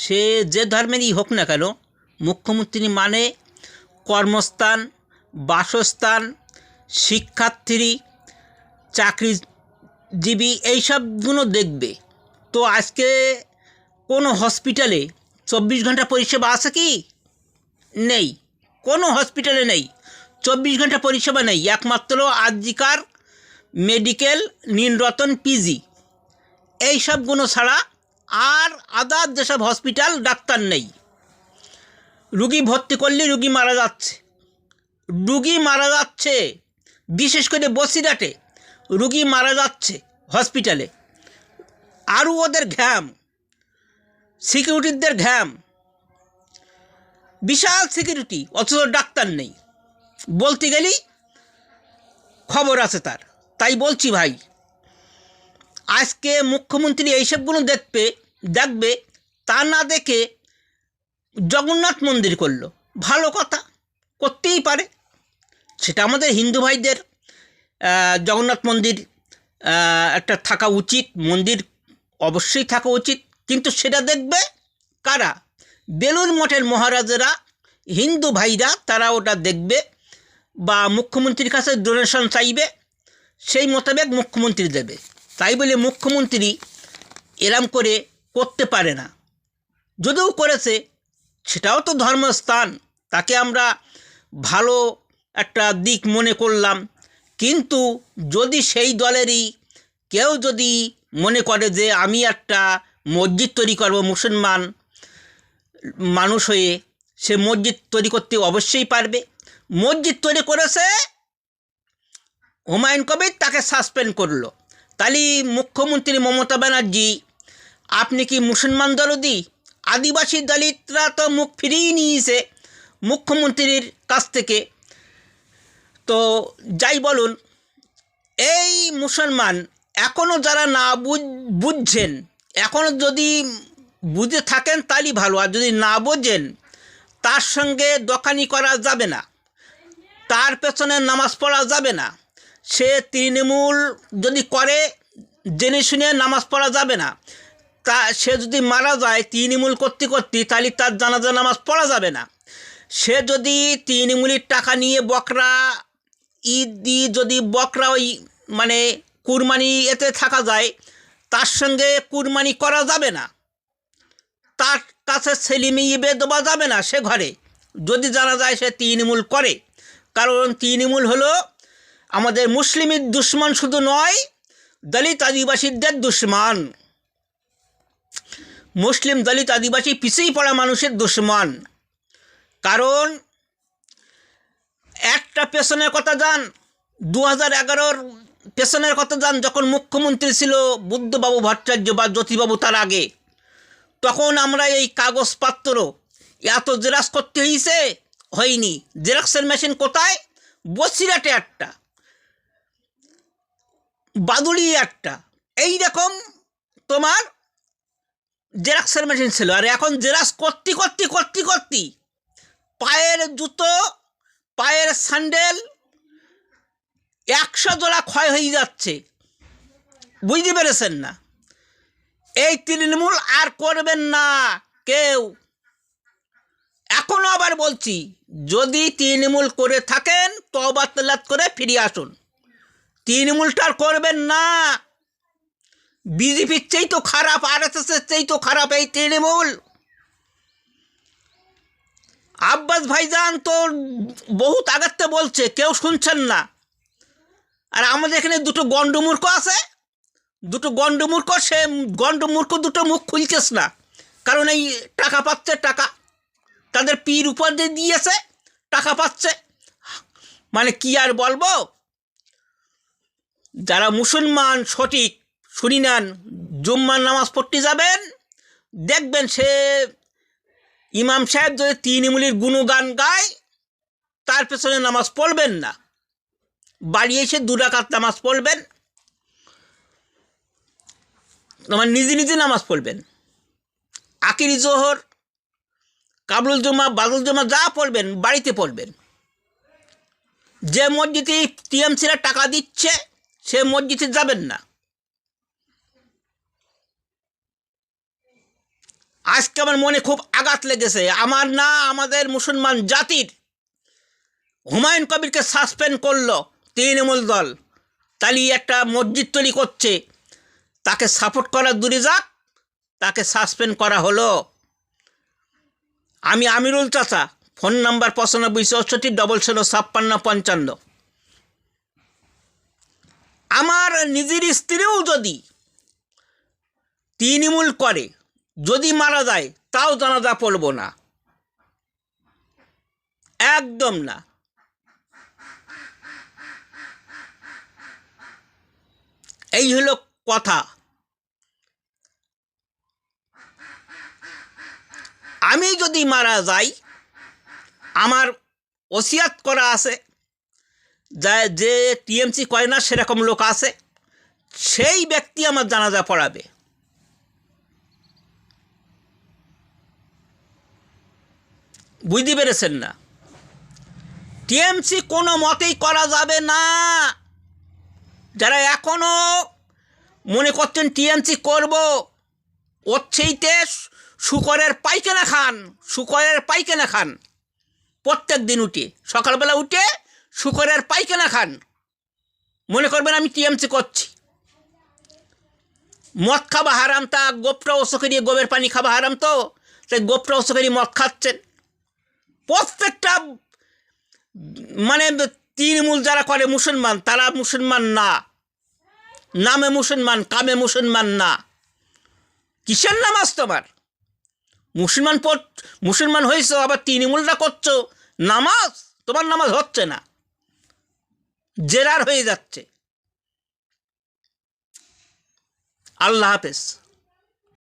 সে যে ধর্মেরই হোক না কেন, মুখ্যমন্ত্রী মানে কর্মস্থান, বাসস্থান, শিক্ষার্থী, চাকরিজীবী, এইসবগুলো দেখবে। তো আজকে কোনো হসপিটালে চব্বিশ ঘণ্টা পরিষেবা আছে কি? নেই। কোনো হসপিটালে নেই। চব্বিশ ঘণ্টা পরিষেবা নেই। একমাত্র আজিকার মেডিকেল নীলরতন পিজি। এই সবগুলো ছাড়া আর আদার যেসব হসপিটাল, ডাক্তার নেই। রুগী ভর্তি করলে রুগী মারা যাচ্ছে। রুগী মারা যাচ্ছে, বিশেষ করে বসিরহাটে রুগী মারা যাচ্ছে হসপিটালে। আরও ওদের ঘ্যাম, সিকিউরিটিদের ঘ্যাম। বিশাল সিকিউরিটি, অথচ ডাক্তার নেই। বলতে গেলেই খবর আছে তার। তাই বলছি ভাই, আজকে মুখ্যমন্ত্রী এইসবগুলো দেখবে দেখবে তা না দেখে জগন্নাথ মন্দির করল। ভালো কথা, করতেই পারে। সেটা আমাদের হিন্দু ভাইদের জগন্নাথ মন্দির একটা থাকা উচিত, মন্দির অবশ্যই থাকা উচিত। কিন্তু সেটা দেখবে কারা? বেলুর মঠের মহারাজেরা, হিন্দু ভাইরা, তারা ওটা দেখবে বা মুখ্যমন্ত্রীর কাছে ডোনেশন চাইবে, সেই মোতাবেক মুখ্যমন্ত্রী দেবে। তাই বলে মুখ্যমন্ত্রী এরম করে করতে পারে না। যদিও করেছে, সেটাও তো ধর্মস্থান, তাকে আমরা ভালো একটা দিক মনে করলাম। কিন্তু যদি সেই দলেরই কেউ যদি মনে করে যে আমি একটা মসজিদ তৈরি করব মুসলমান মানুষ হয়ে, সে মসজিদ তৈরি করতে অবশ্যই পারবে। মসজিদ তৈরি করেছে, হুমায়ুন কবির তাকে সাসপেন্ড করল। তাহলে মুখ্যমন্ত্রী মমতা ব্যানার্জি আপনি কি মুসলমান দলদি? আদিবাসী দলিতরা তো মুখ ফিরিয়ে নিয়েছে মুখ্যমন্ত্রীর কাছ থেকে। তো যাই বলুন, এই মুসলমান এখনও যারা না বুঝ, বুঝছেন এখনও যদি বুঝে থাকেন তাহলেই ভালো, আর যদি না বোঝেন, তার সঙ্গে দোকানি করা যাবে না, তার পেছনে নামাজ পড়া যাবে না, সে তৃণমূল যদি করে, জেনে শুনে নামাজ পড়া যাবে না তা সে যদি মারা যায় তৃণমূল করতে করতে, তাহলে তার জানাজা নামাজ পড়া যাবে না। সে যদি তৃণমূলের টাকা নিয়ে বকরা, ঈদ দিয়ে যদি বকরা ওই মানে কুরবানি এতে থাকা যায়, তার সঙ্গে কুরবানি করা যাবে না। তার কাছে ছেলে মেয়ে দেওয়া যাবে না সে ঘরে। যদি জানা যায় সে তৃণমূল করে। কারণ তৃণমূল হলো আমাদের মুসলিমের দুশ্মন শুধু নয়, দলিত আদিবাসীদের দুশ্মন। মুসলিম দলিত আদিবাসী পিছিয়ে পড়া মানুষের দুশ্মন। কারণ, একটা পেছনের কথা যান দু হাজার এগারোর পেছনের কথা যান যখন মুখ্যমন্ত্রী ছিল বুদ্ধবাবু ভট্টাচার্য বা জ্যোতিবাবু তার আগে, তখন আমরা এই কাগজপত্র এত জেরাক্স করতে হয়েছে হয়নি। জেরক্সের মেশিন কোথায়? বসিরাটে একটা। বাদুড়ি একটা। এই রকম তোমার জেরক্সের মেশিন ছিল। আর এখন জেরক্স করতে করতে করতে করতে পায়ের জুতো, পায়ের স্যান্ডেল একশো জোড়া ক্ষয় হয়ে যাচ্ছে। বুঝতে পেরেছেন না? এই তৃণমূল আর করবেন না কেউ। এখনও আবার বলছি, যদি তৃণমূল করে থাকেন তবা তেলাত করে ফিরে আসুন। তৃণমূলটা করবেন না। বিজেপির চেয়ে তো খারাপ আর এস এসের চেয়ে তো খারাপ এই তৃণমূল। আব্বাস ভাইজান তো বহুত আগেতে বলছে, কেউ শুনছেন না। আর আমাদের এখানে দুটো গণ্ডমূর্খ আছে। দুটো গণ্ডমূর্খ, সে গন্ডমূর্খ দুটো মুখ খুলছেস না। কারণ এই টাকা পাচ্ছে, টাকা তাদের পীর উপর দিয়ে দিয়েছে, টাকা পাচ্ছে। মানে কি আর বলব? যারা মুসলমান, সঠিক শুনি নেন, জুম্মার নামাজ পড়তে যাবেন, দেখবেন সে ইমাম সাহেব যদি তৃণমূলের গুণগান গায়, তার পেছনে নামাজ পড়বেন না। বাড়ি এসে দু রাকাত নামাজ পড়বেন, তোমার নিজে নিজে নামাজ পড়বেন। আকিরি জোহর, কাবুল জমা বাদুল জমা যা পড়বেন, বাড়িতে পড়বেন। যে মসজিদে টিএমসিরা টাকা দিচ্ছে, সে মসজিদে যাবেন না। আজকে আমার মনে খুব আঘাত লেগেছে। আমার না, আমাদের মুসলমান জাতির হুমায়ুন কবিরকে সাসপেন্ড করল তৃণমূল দল। তালি একটা মসজিদ তৈরি করছে। তাকে সাপোর্ট করা দূরে যাক, তাকে সাসপেন্ড করা হলো। আমি আমিরুল চাচা ফোন নাম্বার পঁচানব্বই, চৌষট্টি ডবল ষোলো ছাপ্পান্ন, পঞ্চান্ন। আমার নিজের স্ত্রীও যদি তৃণমূল করে যদি মারা যায়, তাও জানাজা পড়ব না। একদম না। এই হলো কথা। আমি যদি মারা যাই, আমার ওসিয়াত করা আছে, যা টিএমসি কয় না, সেরকম লোক আছে, সেই ব্যক্তি আমার জানাজা পড়াবে। বুঝতে পেরেছেন না? টিএমসি কোনো মতেই করা যাবে না। যারা এখনও মনে করছেন টিএমসি করব ওর শুকরের পাইখানা খান, শুকরের পাইখানা খান। প্রত্যেক দিন উঠে, সকালবেলা উঠে শুকরের পাইখানা খান। মনে করবেন আমি টিএমসি করছি। মদ খাবা হারাম তা গোপটা ওসো করিয়ে গোবের পানি খাওয়া হারাম তো? সেই গোপটা ওসো করিয়ে মদ খাচ্ছেন। প্রত্যেকটা মানে তৃণমূল যারা করে মুসলমান, তারা মুসলমান না। নামে মুসলমান, কামে মুসলমান না। কিসের নামাজ তোমার? মুসলমান পড় মুসলমান হয়েছো আবার তৃণমূলটা করছ। নামাজ? তোমার নামাজ হচ্ছে না। জেরার হয়ে যাচ্ছে। আল্লাহ হাফেজ।